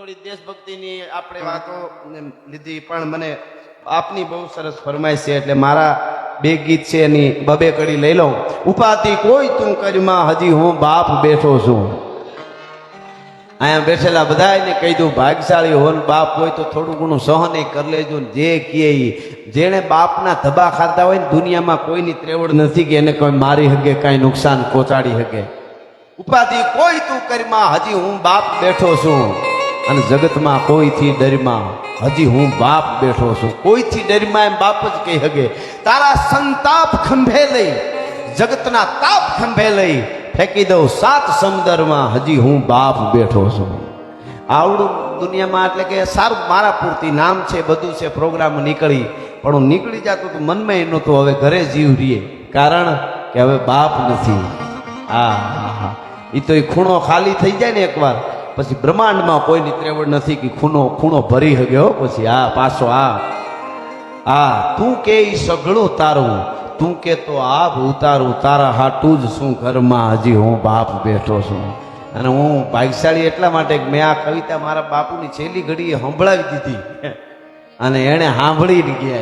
થોડી દેશભક્તિની આપણે વાતો લીધી, પણ મને આપની બહુ સરસ ફરમાઈશ છે, એટલે મારા બે ગીત છે એની બબે કડી લઈ લઉં. ઉપાધિ કોઈ તું કરીમાં, હજી હું બાપ બેઠો છું. અહીંયા બેઠેલા બધાને કહી દઉં, ભાગશાળી હો બાપ હોય તો થોડું ઘણું સહન એ કરી લેજો જે કહે. જેણે બાપના ધબા ખાતા હોય ને દુનિયામાં કોઈની ત્રેવડ નથી કે એને કોઈ મારી હકે કાંઈ નુકસાન પહોંચાડી શકે ઉપાધિ કોઈ તું કરીમાં, હજી હું બાપ બેઠો છું. અને જગતમાં કોઈથી ડરમાં? હજી હું બાપ બેઠો છું. કોઈથી ડરમાં એમ બાપ જ કહી શકે તારા સંતાપ ખંભે લઈ, જગતના તાપ ખંભે લઈ ફેંકી દઉં સાત સમુદરમાં. હજી હું બાપ બેઠો છું. આવડું દુનિયામાં એટલે કે સારું મારા પૂરતી નામ છે, બધું છે, પ્રોગ્રામ નીકળી. પણ હું નીકળી જતો તો મનમાં એ નહોતું, હવે ઘરે જીવ રહીએ. કારણ કે હવે બાપ નથી. હા હા હા એ તો એ ખૂણો ખાલી થઈ જાય ને એકવાર. પછી બ્રહ્માંડમાં કોઈની ત્રેવડ નથી કે ખૂણો ખૂણો ભરી ગયો પછી આ પાછો આ આ તું કે એ સઘળું તારું તું કે તો આપ ઉતારું, તારા હાટું જ શું ઘરમાં હજી હું બાપ બેઠો છું? અને હું ભાગશાળી એટલા માટે મેં આ કવિતા મારા બાપુની છેલ્લી ઘડીએ સંભળાવી દીધી. અને એણે સાંભળી જ ગયા.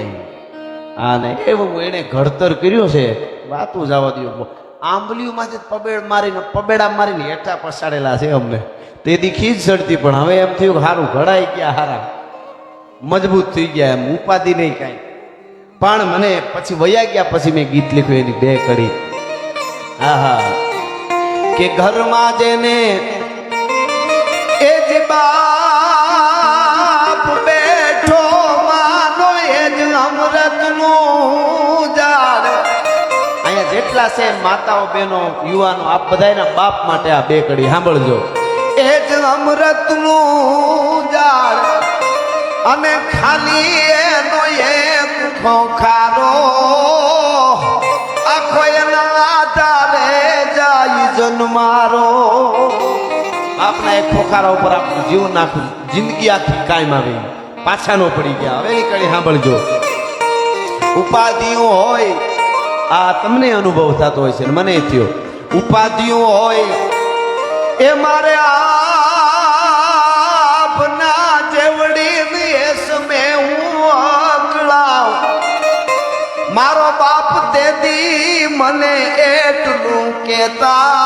અને એવું એણે ઘડતર કર્યું છે. વાતું જવા દો આંબલીઓમાં જ પબેડ મારીને, પબેડા મારીને હેઠા પસાડેલા છે અમને. તેથી ખીજ ચડતી પણ હવે એમ થયું કે સારું ઘડાઈ ગયા હારા. મજબૂત થઈ ગયા એમ, ઉપાધિ નહીં કાંઈ. પણ મને પછી વયા ગયા પછી મેં ગીત લખ્યું, એની બે કડી. હા હા કે ઘરમાં જેને એ જ બાપ જેટલા છે? માતાઓ બહેનો યુવાનો આપ બધાના બાપ માટે આ બે કડી સાંભળજો. એ જ અમૃતનું જાળ અને ખાલી એનો એક ખોખારો. આખો એના આધારે જાય જન્મારો. આપના એક ખોખારા ઉપર આપણું જીવન નાખ્યું જિંદગી આખી કાયમ આવી. પાછા નો પડી ગયા. હવે એ કડી સાંભળજો. ઉપાધિઓ હોય આ તમને અનુભવ થતો હોય છે મને થયો. ઉપાધિઓ હોય, એ મારે આપના જેવડી દેશમે હું મારો બાપ દેદી મને એટલું કેતા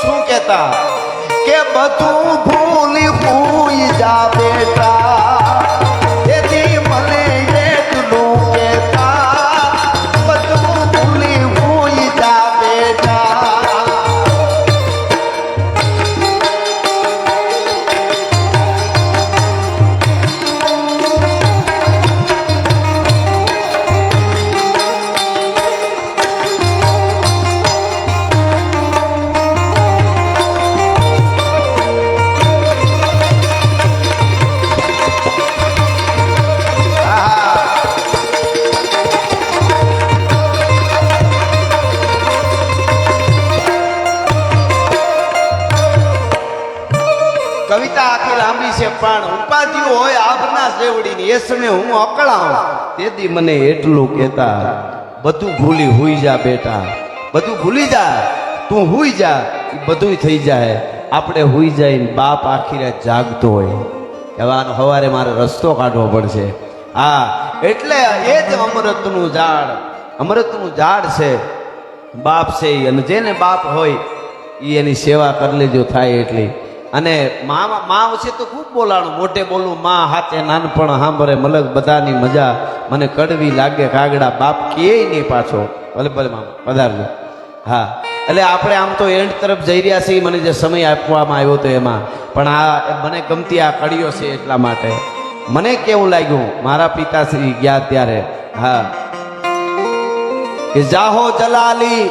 શું કેતા કે બધું ભૂલી ભૂલી જા બેટા. કવિતા આખી લાંબી છે, પણ ઉપાધિઓ હોય આપના સેવડીની એ સમયે હું અકળાવ તેથી મને એટલું કહેતા, બધું ભૂલી હુઈ જા બેટા. બધું ભૂલી જા. તું હુઈ જા. ઈ બધું થઈ જાય. આપણે હુઈ જઈને બાપ આખી રાત જાગતો હોય. કહેવાનું સવારે મારે રસ્તો કાઢવો પડશે. હા, એટલે એ જ અમૃતનું ઝાડ. અમૃતનું ઝાડ છે. બાપ છે અને જેને બાપ હોય એ એની સેવા કરી લેજો, થાય એટલી. અને મા મા છે તો ખૂબ બોલાણું. મોટે બોલું, માં હાથે નાનપણ સાંભળે, મલક બધાની મજા. મને કડવી લાગે, કાગડા બાપ કે નહીં પાછો. ભલે ભલે, મામા, પધારજો. હા. એટલે આપણે આમ તો એન્ડ તરફ જઈ રહ્યા છીએ, મને જે સમય આપવામાં આવ્યો હતો એમાં. પણ આ મને ગમતી આ કડીઓ છે એટલા માટે. મને કેવું લાગ્યું? મારા પિતાશ્રી ગયા ત્યારે. હા. કે જાહો જલાલી,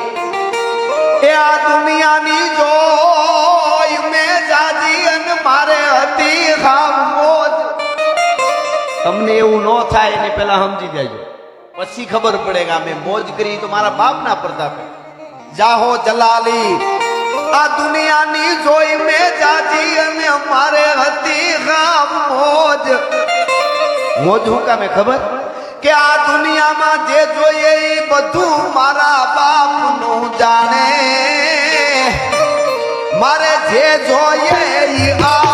એ આ દુનિયાની જોઈ તમને એવું ન થાય એને પહેલા સમજી જાજો પછી ખબર પડે કે આ મેં મોજ કરી તો મારા બાપના પ્રતાપે જાહો જલાલી, આ દુનિયાની જોઈ મેં જાજી અને મારે હતી ખામ મોજ. મોજ હું કામે ખબર? કે આ દુનિયામાં જે જોઈએ એ બધું મારા બાપનું જાણે. મારે જે જોઈએ એ આ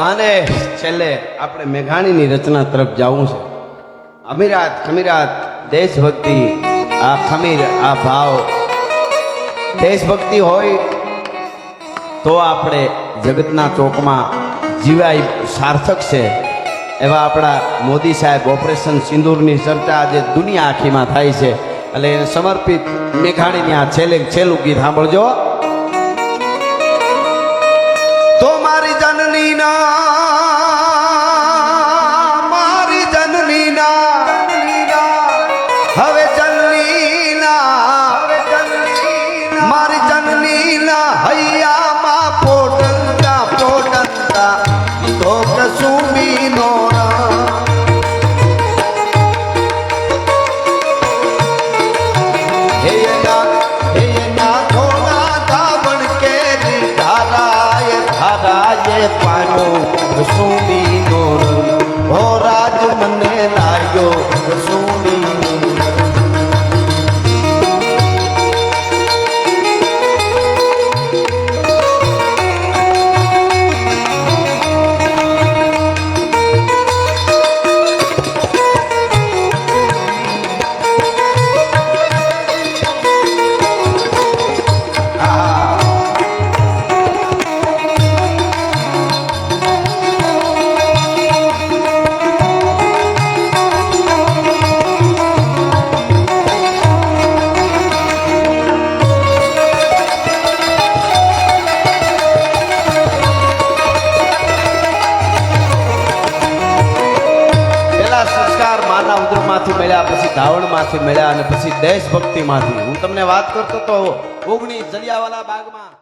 અને છેલ્લે આપણે મેઘાણીની રચના તરફ જવું છે. અમીરાત, ખમીરાત, દેશભક્તિ, આ ખમીર, આ ભાવ. દેશભક્તિ હોય તો આપણે જગતના ચોકમાં જીવાય સાર્થક છે. એવા આપણા મોદી સાહેબ ઓપરેશન સિંદૂરની ચર્ચા આજે દુનિયા આખીમાં થાય છે. એટલે એને સમર્પિત મેઘાણીની આ છેલ્લે છેલ્લું ગીત સાંભળજો. না ધારાય પાનો કસુમી નો હો રાજ મને લાગ્યો ધાવણમાંથી મળ્યા અને પછી દેશભક્તિમાંથી. હું તમને વાત કરતો તો ઓગણીસ જલિયાવાલા બાગમાં